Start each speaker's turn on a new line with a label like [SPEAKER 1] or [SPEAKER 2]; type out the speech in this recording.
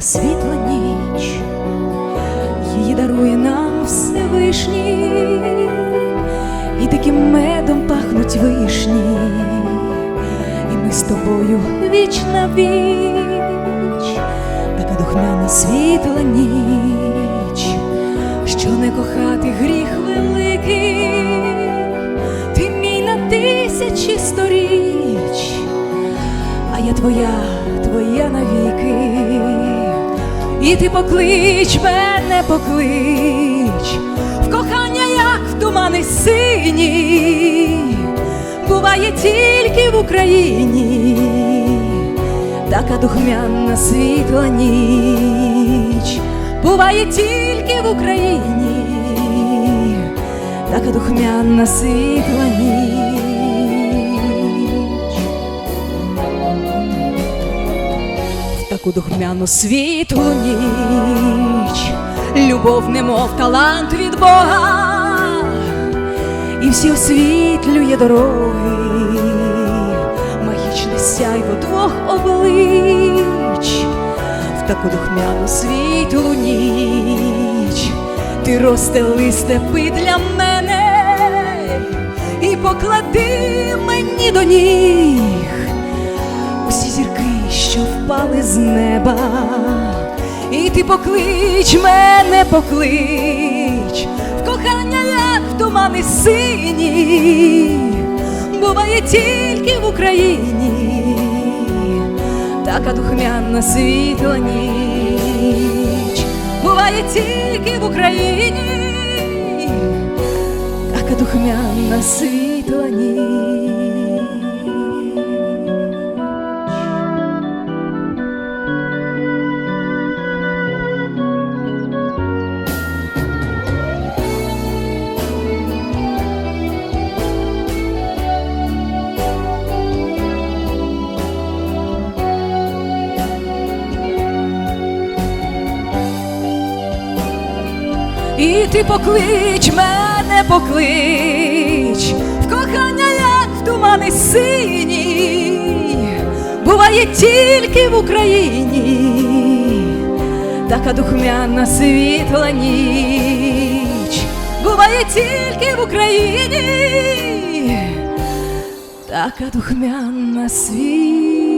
[SPEAKER 1] світла ніч, її дарує нам Всевишній, і таким медом пахнуть вишні, і ми з тобою віч на віч, така духмяна світла ніч, що не кохати гріх великий, ти мій на тисячі сторіч. А я твоя, твоя навіки. І ти поклич мене, поклич, в кохання, як в тумани сині, буває тільки в Україні, така духмяна світла ніч, буває тільки в Україні, така духмяна світла ніч. Таку духмяну світлу ніч, любов, немов талант від Бога, і всі освітлює дороги, магічне сяйво двох облич, в таку духмяну світлу ніч, ти розстели степи для мене. І поклади мені до ніг. Усі зірки, впали з неба, і ти поклич мене, поклич, в кохання, як в тумани сині, буває тільки в Україні, така духмяна світла ніч, буває тільки в Україні, така духмяна світла ніч. І ти поклич мене, поклич, в кохання, як в тумани сині, буває тільки в Україні, така духмяна світла ніч, буває тільки в Україні, така духмяна світла.